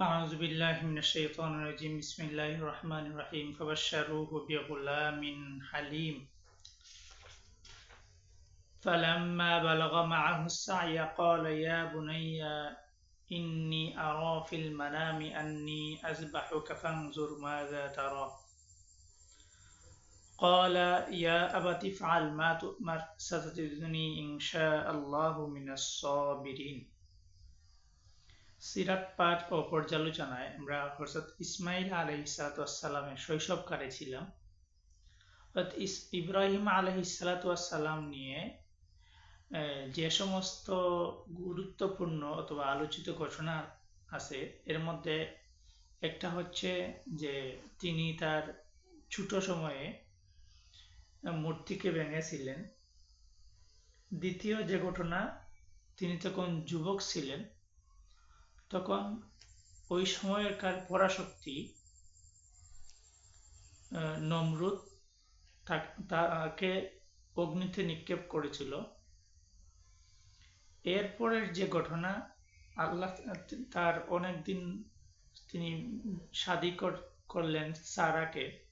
أعوذ بالله من الشيطان الرجيم. بسم الله الرحمن الرحيم. فبشروه بغلام حليم. فلما بلغ معه السعي قال يا بني إني أرى في المنام أني أذبحك فانظر ماذا ترى. قال يا أبت افعل ما تؤمر ستجدني إن شاء الله من الصابرين. সিরাত পাঠ ও পর্যালোচনায় আমরা হরসত ইসমাইল আলহ ইসালাতামের শৈশবকালে ছিলাম। ইব্রাহিম আলহ ইসালাতাম নিয়ে যে সমস্ত গুরুত্বপূর্ণ অথবা আলোচিত ঘটনা আছে, এর মধ্যে একটা হচ্ছে যে তিনি তার ছোট সময়ে মূর্তিকে ভেঙেছিলেন। দ্বিতীয় যে ঘটনা, তিনি তখন যুবক ছিলেন। তখন ওই সময়কার পরাশক্তি নমরুদ তাকে অগ্নিতে নিক্ষেপ করেছিল। এরপরের যে ঘটনা, আল্লাহ তার অনেক দিন তিনি শাদি করলেন সারাকে।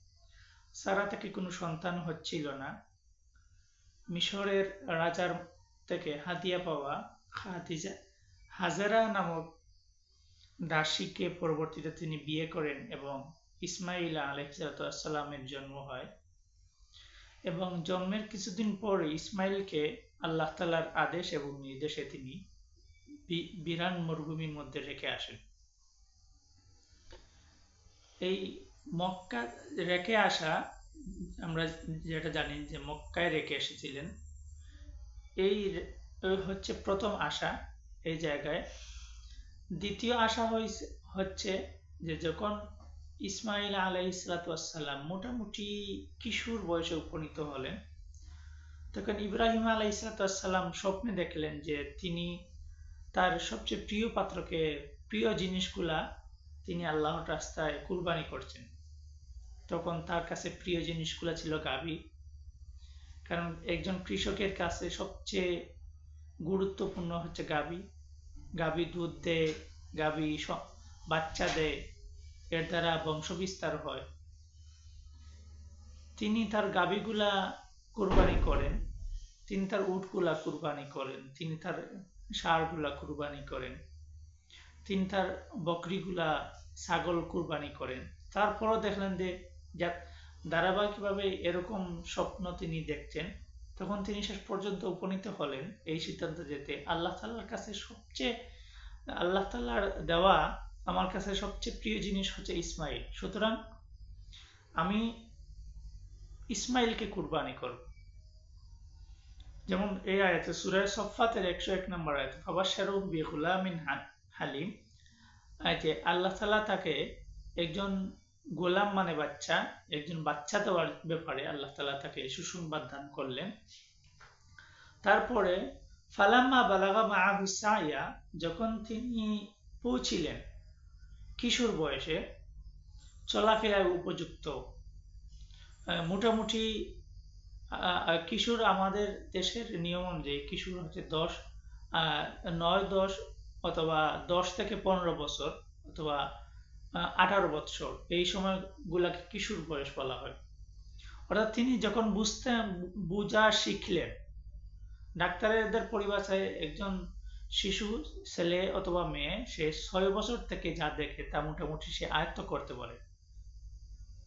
সারা থেকে কোনো সন্তান হচ্ছিল না। মিশরের রাজার থেকে হাতিয়া পাওয়া হাতিজা হাজারা নামক দাসীকে পরবর্তীতে তিনি বিয়ে করেন এবং ইসমাইল আলহিসাল্লামের জন্ম হয়। এবং জন্মের কিছুদিন পরে ইসমাইলকে আল্লাহ তালার আদেশ এবং নির্দেশে তিনি বিরান মরুভূমির মধ্যে রেখে আসেন। এই মক্কা রেখে আসা, আমরা যেটা জানি যে মক্কায় রেখে এসেছিলেন, এই হচ্ছে প্রথম আশা এই জায়গায়। দ্বিতীয় আশা হচ্ছে যে যখন ইসমাইল আলাই ইসলাতাম মোটামুটি কিশোর বয়সে উপনীত হলেন, তখন ইব্রাহিম আলাই ইসলাতাম স্বপ্নে দেখলেন যে তিনি তার সবচেয়ে প্রিয় পাত্রকে, প্রিয় জিনিসগুলা তিনি আল্লাহর রাস্তায় কুরবানি করছেন। তখন তার কাছে প্রিয় জিনিসগুলা ছিল গাভী। কারণ একজন কৃষকের কাছে সবচেয়ে গুরুত্বপূর্ণ হচ্ছে গাভী। গাভী দুধ দেয় গাভী বাচ্চা দেয় এর দ্বারা বংশবিস্তার হয়। তিনি তার গাভীগুলা কুরবানি করেন, তিনি তার উটগুলা কুরবানি করেন, তিনি তার সারগুলা কুরবানি করেন, তিনি তার বকরিগুলা ছাগল কুরবানি করেন। তারপরও দেখলেন যে ধারাবাহিকভাবে এরকম স্বপ্ন তিনি দেখছেন। তখন তিনি শেষ পর্যন্ত উপনীত হলেন। এই সিদ্ধান্ত যেতে আল্লাহ তাল্লার কাছে সবচেয়ে, আল্লাহ তাল্লার দেওয়া আমার কাছে সবচেয়ে প্রিয় জিনিস হচ্ছে ইসমাইল। সুতরাং আমি ইসমাইলকে কুরবানি করব। যেমন এই আয়াতে সুরায় সফাতের একশো এক নম্বর আয়াত বাবা শেরুফ বিহুলামিন হালিম। আয়াতে আল্লাহ তালা তাকে একজন গোলাম মানে বাচ্চা, একজন বাচ্চা দেওয়ার ব্যাপারে আল্লাহ তালা তাকে সুসংবাদ দান করলেন। তারপরে, ফালাম্মা বালাগা মাহুসাইয়া যখন তিনি পৌঁছিলেন কিশোর বয়সে, চলাফেরায় উপযুক্ত মোটামুটি কিশোর আমাদের দেশের নিয়ম অনুযায়ী কিশোর হচ্ছে দশ নয় দশ অথবা দশ থেকে পনেরো বছর অথবা আঠারো বছর এই সময়গুলাকে কিশোর বয়স বলা হয়। অর্থাৎ তিনি যখন বুঝতে, বুঝা শিখলেন, ডাক্তারদের পরিভাষায় একজন শিশু, ছেলে অথবা মেয়ে, সে ছয় বছর থেকে যা দেখে তা মোটামুটি সে আয়ত্ত করতে পারে।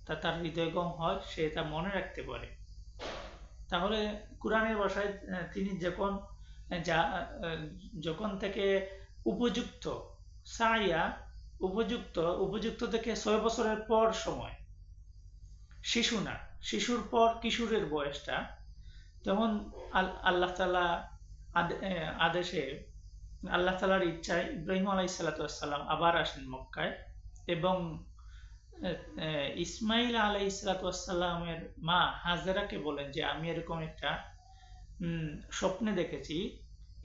তা তার হৃদয়গম হয়, সে তা মনে রাখতে পারে। তাহলে কোরআনের ভাষায় তিনি যখন, যা যখন থেকে উপযুক্ত সাইয়া উপযুক্ত উপযুক্ত থেকে ছয় বছরের পর সময়। শিশু না, শিশুর পর কিশোরের বয়সটা। যেমন আল্লাহ তালা আদেশে, আল্লাহ তালার ইচ্ছায় ইব্রাহিম আলাই সাল্লাতাম আবার আসেন মক্কায় এবং ইসমাইল আলাই সালাতামের মা হাজারাকে বলেন যে, আমি এরকম একটা স্বপ্নে দেখেছি।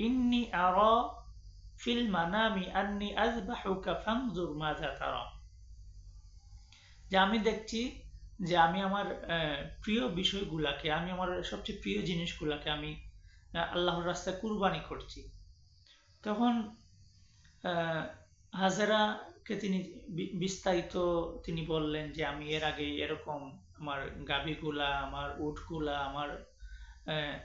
ইন্নি আর ফিল মানামি আজবাহুকা তারা। যে আমি দেখছি যে আমি আমার প্রিয় বিষয়গুলাকে, আমি আমার সবচেয়ে প্রিয় জিনিসগুলাকে আমি আল্লাহর রাস্তায় কুরবানি করছি। তখন হাজারাকে তিনি বিস্তারিত তিনি বললেন যে আমি এর আগে এরকম আমার গাভীগুলা আমার উটগুলা, আমার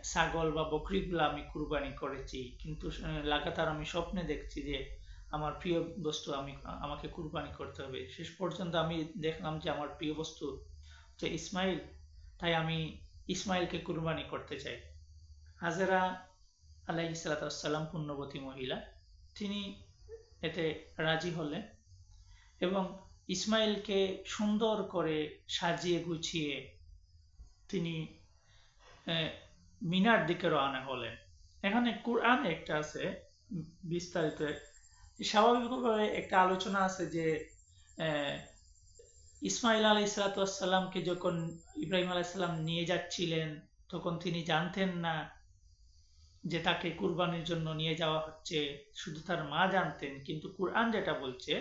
ছাগল বা বকরিগুলা আমি কুরবানি করেছি। কিন্তু লাগাতার আমি স্বপ্নে দেখছি যে, আমার প্রিয় বস্তু আমি, আমাকে কুরবানি করতে হবে। শেষ পর্যন্ত আমি দেখলাম যে, আমার প্রিয় বস্তু হচ্ছে ইসমাইল। তাই আমি ইসমাইলকে কুরবানি করতে চাই। হাজেরা আলাইসালাম পুণ্যবতী মহিলা। তিনি এতে রাজি হলেন এবং ইসমাইলকে সুন্দর করে সাজিয়ে গুছিয়ে তিনি মিনার দিকে রওনা হলেন এখানে কোরআন একটা আছে, বিস্তারিত। স্বাভাবিকভাবে একটা আলোচনা আছে যে ইসমাইল আলাই সালাতামকে যখন ইব্রাহিম আলাইসাল্লাম নিয়ে যাচ্ছিলেন, তখন তিনি জানতেন না যে তাকে কুরবানির জন্য নিয়ে যাওয়া হচ্ছে, শুধু তার মা জানতেন। কিন্তু কুরআন যেটা বলছে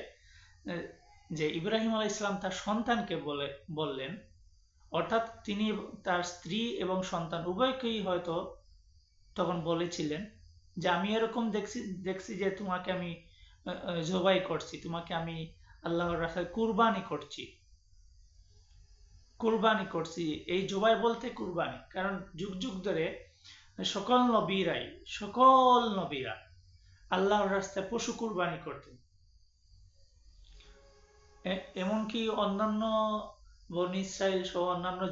যে ইব্রাহিম আলাহ ইসলাম তার সন্তানকে বলে, বললেন অর্থাৎ তিনি তার স্ত্রী এবং সন্তান উভয়কেই হয়তো তখন বলেছিলেন যে, আমি এরকম দেখছি দেখছি যে তোমাকে আমি জবাই করছি, তোমাকে আমি আল্লাহর রাস্তায় কুরবানি করছি। কুরবানি করছি। এই জবাই বলতে কুরবানি, কারণ যুগ যুগ ধরে সকল নবীরাই, সকল নবীরা আল্লাহর রাস্তায় পশু কুরবানি করতেন। এমনকি অন্যান্য বন ইসরায়েল সহ অন্যান্য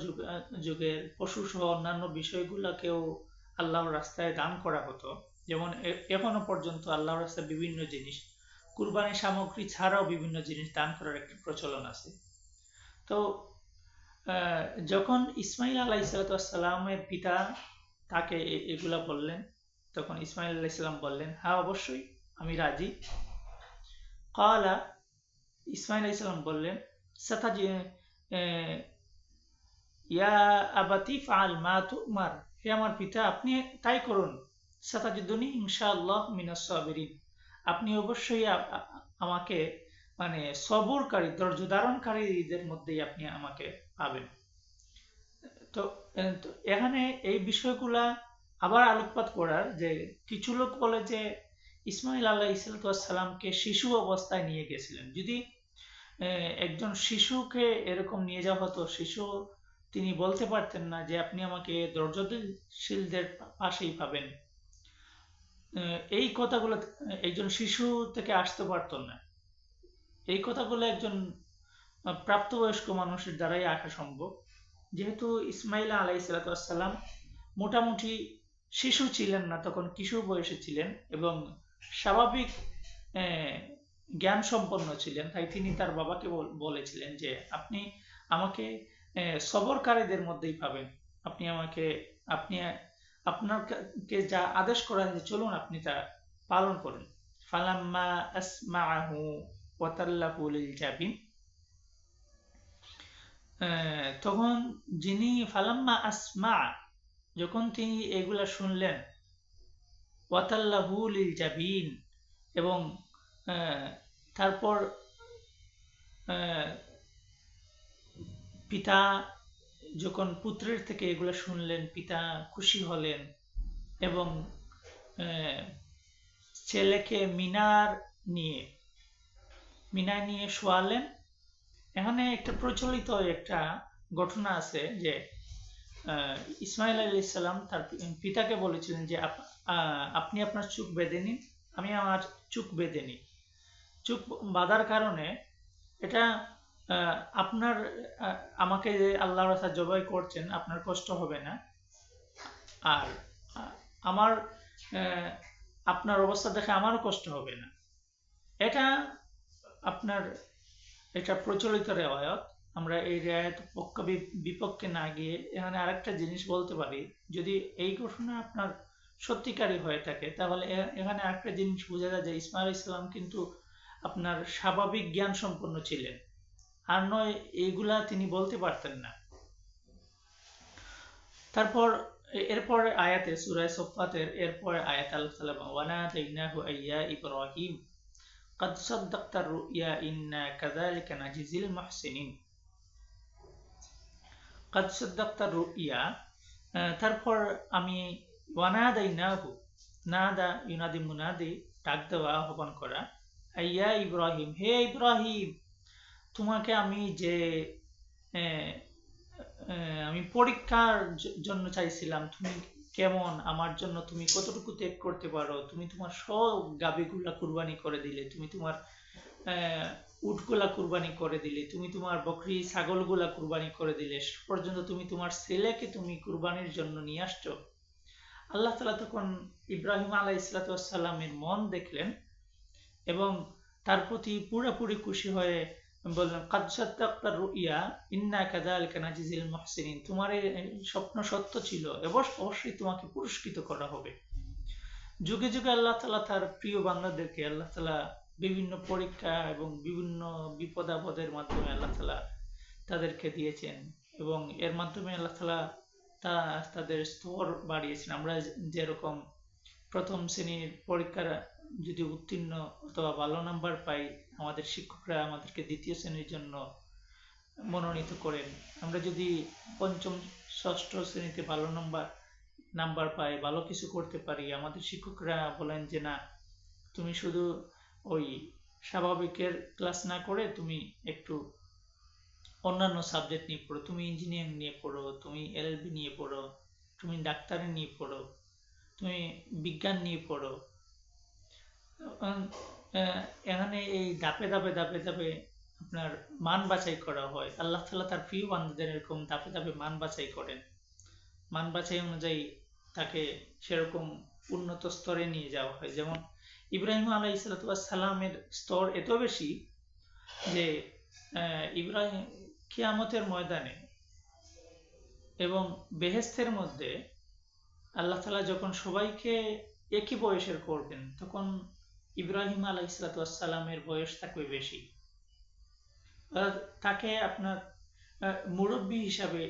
যুগের পশু সহ অন্যান্য বিষয়গুলোকেও আল্লাহর রাস্তায় দান করা হতো। যেমন এখনও পর্যন্ত আল্লাহর রাস্তায় বিভিন্ন জিনিস কুরবানি সামগ্রী ছাড়াও বিভিন্ন জিনিস দান করার একটা প্রচলন আছে। তো যখন ইসমাইল আলাহ সালামের পিতা তাকে এগুলা বললেন, তখন ইসমাইল আলাহ ইসলাম বললেন হ্যাঁ অবশ্যই, আমি রাজি। কালা, ইসমাইল আলাহ ইসলাম বললেন, সাতাজি ইয়া আবাতি ফাল মা তুমার, হে আমার পিতা, আপনি তাই করুন। সাতাজুদ্দুনি ইনশাআল্লাহ মিনাস সাবিরিন। আপনি অবশ্যই আমাকে মানে সবরকারী ধৈর্য ধারণকারীদের মধ্যেই আপনি আমাকে পাবেন। তো এখানে এই বিষয়গুলা আবার আলোকপাত করার যে কিছু লোক বলে যে, ইসমাইল আল্লাহ শিশু অবস্থায় নিয়ে গেছিলেন। যদি একজন শিশুকে এরকম নিয়ে যাওয়া হতো, শিশু তিনি বলতে পারতেন না যে, আপনি আমাকে ধৈর্যশীলদের পাশেই পাবেন। এই কথাগুলো একজন শিশু থেকে আসতে পারত না। এই কথাগুলো একজন প্রাপ্তবয়স্ক মানুষের দ্বারাই আসা সম্ভব। যেহেতু ইসমাইলা আলাই সালাতাম মোটামুটি শিশু ছিলেন না, তখন কিশোর বয়সে ছিলেন এবং স্বাভাবিক জ্ঞান সম্পন্ন ছিলেন, তাই তিনি তার বাবাকে বলেছিলেন যে আপনি আমাকে সবরকারীদের মধ্যেই পাবেন। আপনি আমাকে, আপনি আপনাকে যা আদেশ করা হয়েছে চলুন আপনি তা পালন করুন। তখন যিনি ফালাম্মা আসমা, যখন তিনি এগুলা শুনলেন ওয়াতাল্লাহু লিল জাবিন এবং তারপর পিতা যখন পুত্রের থেকে এগুলো শুনলেন, পিতা খুশি হলেন এবং ছেলেকে মিনার নিয়ে মিনার নিয়ে শোয়ালেন। এখানে একটা প্রচলিত একটা ঘটনা আছে যে ইসমাইল আলী ইসলাম তার পিতাকে বলেছিলেন যে আপনি আপনার চুপ বেঁধে নিন, আমি আমার চুপ বেঁধে নিই। চুপ বাঁধার কারণে এটা আপনার আমাকে যে আল্লাহ রাসা জবাই করছেন, আপনার কষ্ট হবে না। আর আমার আপনার অবস্থা দেখে আমারও কষ্ট হবে না। এটা আপনার, এটা প্রচলিত রেওয়ায়ত। আমরা এই রেওয়ায়ত পক্ষ বিপক্ষে না গিয়ে এখানে আরেকটা জিনিস বলতে পারি। যদি এই ঘটনা আপনার সত্যিকারী হয়ে থাকে, তাহলে এখানে আরেকটা জিনিস বোঝা যায় যে ইসমাইল ইসলাম কিন্তু আপনার স্বাভাবিক জ্ঞান সম্পন্ন ছিলেন আর নয় এইগুলা তিনি বলতে পারতেন না তারপর এরপরে আয়াতে সুরায় সফাতের এরপরে আয়াত আল্লাহ সাল্লাম ওয়ানা তাইনাহু আইয়া ইব্রাহিম قد صدقت الرؤيا إنا كذلك نجزي المحسنين قد صدقت الرؤيا তারপর আমি ওয়ানাদাইনাহু নাদা ইউনাদি মুনাদি ডাক দেওয়া আহ্বান করা ইয়া ইব্রাহিম, হে ইব্রাহিম, তোমাকে আমি যে আমি পরীক্ষার জন্য চাইছিলাম, তুমি কেমন? আমার জন্য তুমি কতটুকু ত্যাগ করতে পারো? তুমি তোমার সব গাবিগুলা কুরবানি করে দিলে, তুমি তোমার উটগুলা কুরবানি করে দিলে, তুমি তোমার বকরি ছাগলগুলা কুরবানি করে দিলে পর্যন্ত তুমি তোমার ছেলেকে তুমি কুরবানির জন্য নিয়ে আসছো। আল্লাহ তালা তখন ইব্রাহিম আলাহ ইসলাতামের মন দেখলেন এবং তার প্রতি পুরোপুরি খুশি হয়ে বললেন কাদার রুইয়া, ইন্না কাদাল কানাজিজিল মহসিন তোমার স্বপ্ন সত্য ছিল এবং অবশ্যই তোমাকে পুরস্কৃত করা হবে। যুগে যুগে আল্লাহ তালা তার প্রিয় বান্দাদেরকে আল্লাহ তালা বিভিন্ন পরীক্ষা এবং বিভিন্ন বিপদ আপদের মাধ্যমে আল্লাহ তালা তাদেরকে দিয়েছেন এবং এর মাধ্যমে আল্লাহ তালা তা তাদের স্তর বাড়িয়েছেন। আমরা যেরকম প্রথম শ্রেণির পরীক্ষার যদি উত্তীর্ণ অথবা ভালো নাম্বার পাই, আমাদের শিক্ষকরা আমাদেরকে দ্বিতীয় শ্রেণির জন্য মনোনীত করেন। আমরা যদি পঞ্চম, ষষ্ঠ শ্রেণীতে ভালো নাম্বার নাম্বার পাই, ভালো কিছু করতে পারি, আমাদের শিক্ষকরা বলেন যে, না, তুমি শুধু ওই স্বাভাবিকের ক্লাস না করে তুমি একটু অন্যান্য সাবজেক্ট নিয়ে পড়ো। তুমি ইঞ্জিনিয়ারিং নিয়ে পড়ো, তুমি এলএলবি নিয়ে পড়ো, তুমি ডাক্তারি নিয়ে পড়ো, তুমি বিজ্ঞান নিয়ে পড়ো। এখানে এই ধাপে ধাপে ধাপে ধাপে আপনার মান বাছাই করা হয়। আল্লাহ তালা তার প্রিয় বান্ধবদের এরকম ধাপে ধাপে মান বাছাই করেন। মান বাছাই অনুযায়ী তাকে সেরকম উন্নত স্তরে নিয়ে যাওয়া হয়। যেমন ইব্রাহিম আলাহ সালামের স্তর এত বেশি যে ইব্রাহিম কিয়ামতের ময়দানে এবং বেহেস্তের মধ্যে আল্লাহ তালা যখন সবাইকে একই বয়সের করবেন, তখন ইব্রাহিম আলাহ ইসলাতামের বয়স থাকবে বেশি। তাকে আপনার মুরব্বী হিসাবে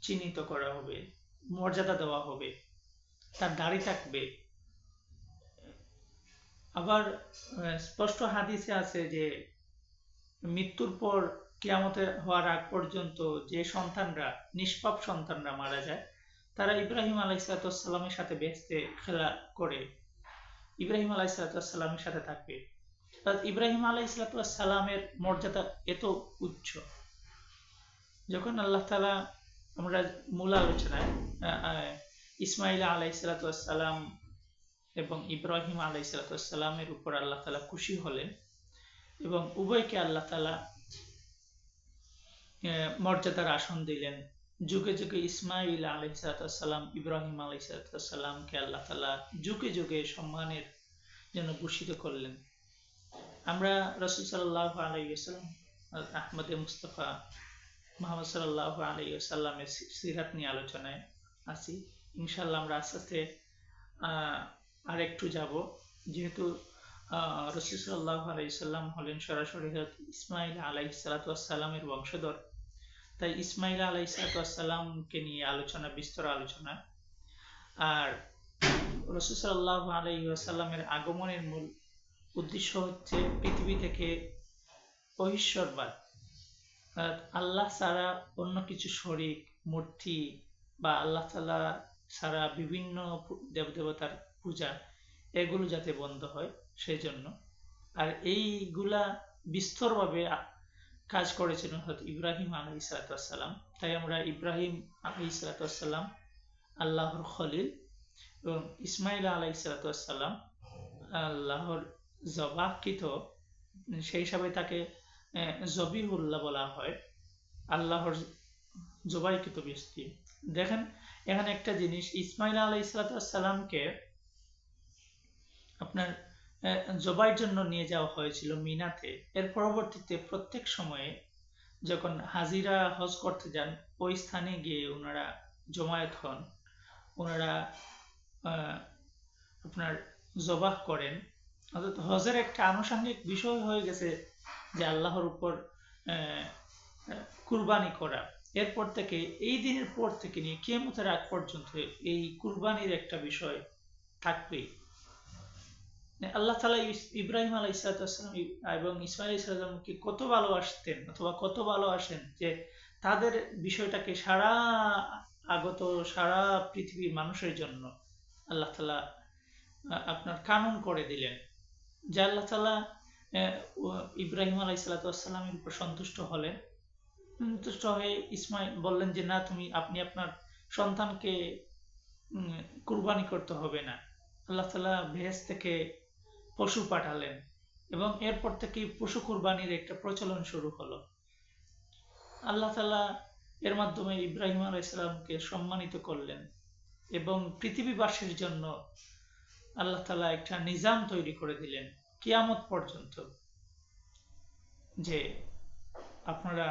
চিহ্নিত করা হবে, মর্যাদা দেওয়া হবে, তার দাড়ি থাকবে। আবার স্পষ্ট হাদিসে আছে যে, মৃত্যুর পর কিয়ামতে হওয়ার আগ পর্যন্ত যে সন্তানরা, নিষ্পাপ সন্তানরা মারা যায়, তারা ইব্রাহিম আলাইসালামের সাথে বেসতে খেলা করে। ইব্রাহিম আলাইসালামের সাথে থাকবে। ইব্রাহিম আলাইসালামের মর্যাদা এত উচ্চ। যখন আল্লাহ তালা আমরা মূল আলোচনায় ইসমাইল আলাইসালাম এবং ইব্রাহিম আলাইসালামের উপর আল্লাহ তালা খুশি হলেন এবং উভয়কে আল্লাহ তালা মর্যাদার আসন দিলেন। যুগে যুগে ইসমাইল আলহিসাল্লাম ইব্রাহিম আলহিসাল্লামকে আল্লাহ তালা যুগে যুগে সম্মানের জন্য ভূষিত করলেন। আমরা রসুল সাল্লাহ আলাইসাল্লাম আহমদ মুস্তফা, মোহাম্মদ সাল্লাহ আলাইসাল্লামের সিরাত নিয়ে আলোচনায় আছি। ইনশাল্লাহ আমরা আস্তে আস্তে আর একটু যাব। যেহেতু রসুল সাল্লাহ আলাইসাল্লাম হলেন সরাসরি ইসমাইল আলাই সালাতামের বংশধর। তাই ইসমাইল আলাই সালাতামকে নিয়ে আলোচনা, বিস্তর আলোচনা। আর রসুল সাল্লাহ আলাইসাল্লামের আগমনের মূল উদ্দেশ্য হচ্ছে পৃথিবী থেকে ঐশ্বরবাদ আল্লাহ ছাড়া অন্য কিছু শরিক, মূর্তি বা আল্লাহ তালা ছাড়া বিভিন্ন দেবদেবতার পূজা, এগুলো যাতে বন্ধ হয় সেই জন্য আর এইগুলা বিস্তরভাবে কাজ করেছিলেন হয়তো ইব্রাহিম আলহ ইসালাতাম তাই আমরা ইব্রাহিম আলহ ইসালাতাম আল্লাহর খলিল এবং ইসমাইল আলাহ ইসালাতাম আল্লাহর জবাকৃত সেই হিসাবে তাকে জবিহুল্লাহ বলা হয়, আল্লাহর জবাইকৃত ব্যক্তি। দেখেন, এখানে একটা জিনিস ইসমাইল আলাহ ইসলাতামকে আপনার জবাইয়ের জন্য নিয়ে যাওয়া হয়েছিল মিনাতে। এর পরবর্তীতে প্রত্যেক সময়ে যখন হাজিরা হজ করতে যান, ওই স্থানে গিয়ে ওনারা জমায়েত হন। ওনারা আপনার জবাহ করেন। অর্থাৎ হজের একটা আনুষঙ্গিক বিষয় হয়ে গেছে যে আল্লাহর উপর কুরবানি করা। এরপর থেকে, এই দিনের পর থেকে নিয়ে কেমতের আগ পর্যন্ত এই কুরবানির একটা বিষয় থাকবেই। আল্লাহ তালা ইব্রাহিম আলাহ ইসলাতাম এবং ইসমাইল ইসলামকে কত ভালোবাসতেন অথবা কত ভালোবাসেন যে তাদের বিষয়টাকে সারা আগত, সারা পৃথিবীর মানুষের জন্য আল্লাহ তালা আপনার কানুন করে দিলেন। যে আল্লাহ তালা ইব্রাহিম আলাইসালাতামের উপর সন্তুষ্ট হলেন। সন্তুষ্ট হয়ে ইসমাইল বললেন যে, না, তুমি, আপনি আপনার সন্তানকে কুরবানি করতে হবে না। আল্লাহ তালা ভেজ থেকে পশু পাঠালেন এবং এরপর থেকে পশু কুরবানির একটা প্রচলন শুরু হলো। আল্লাহ তালা এর মাধ্যমে ইব্রাহিম আলাইসালামকে সম্মানিত করলেন এবং পৃথিবীবাসীর জন্য আল্লাহ তালা একটা নিজাম তৈরি করে দিলেন কিয়ামত পর্যন্ত, যে আপনারা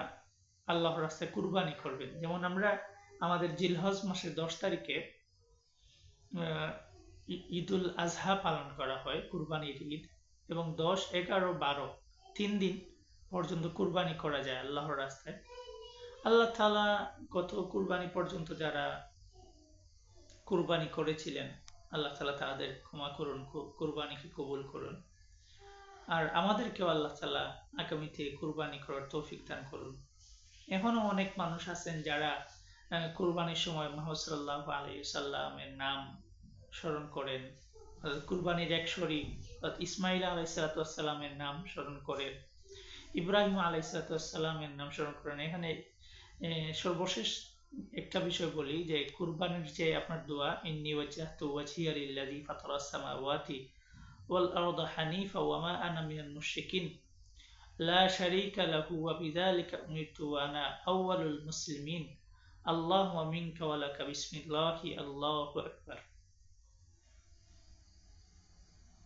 আল্লাহর রাস্তায় কুরবানি করবেন। যেমন আমরা আমাদের জিলহজ মাসের দশ তারিখে ঈদুল আজহা পালন করা হয় কুরবানির ঈদ এবং দশ, এগারো, বারো, তিন দিন পর্যন্ত কুরবানি করা যায় আল্লাহর রাস্তায়। আল্লাহ তাআলা গত কুরবানি পর্যন্ত যারা কুরবানি করেছিলেন, আল্লাহ তাআলা তাদের ক্ষমা করুন কুরবানিকে কবুল করুন। আর আমাদেরকেও আল্লাহ তাআলা আগামী থেকে কুরবানি করার তৌফিক দান করুন। এখনও অনেক মানুষ আছেন যারা কুরবানির সময় মোহাম্মদ সাল্লাল্লাহু আলাইহি সাল্লামের নাম স্মরণ করেন। কুরবানির এক অর্থাৎ ইসমাইল আলাইসালামের নাম স্মরণ করেন। ইব্রাহিম আলাইসালামের নাম স্মরণ করেন। এখানে সর্বশেষ একটা বিষয় বলি যে, কুরবানির যে আপনার দোয়া, ইন্নি ওয়াজহাতু ওয়াজহিয়া লিল্লাযী শারীকা মুসলিমিন আকবার।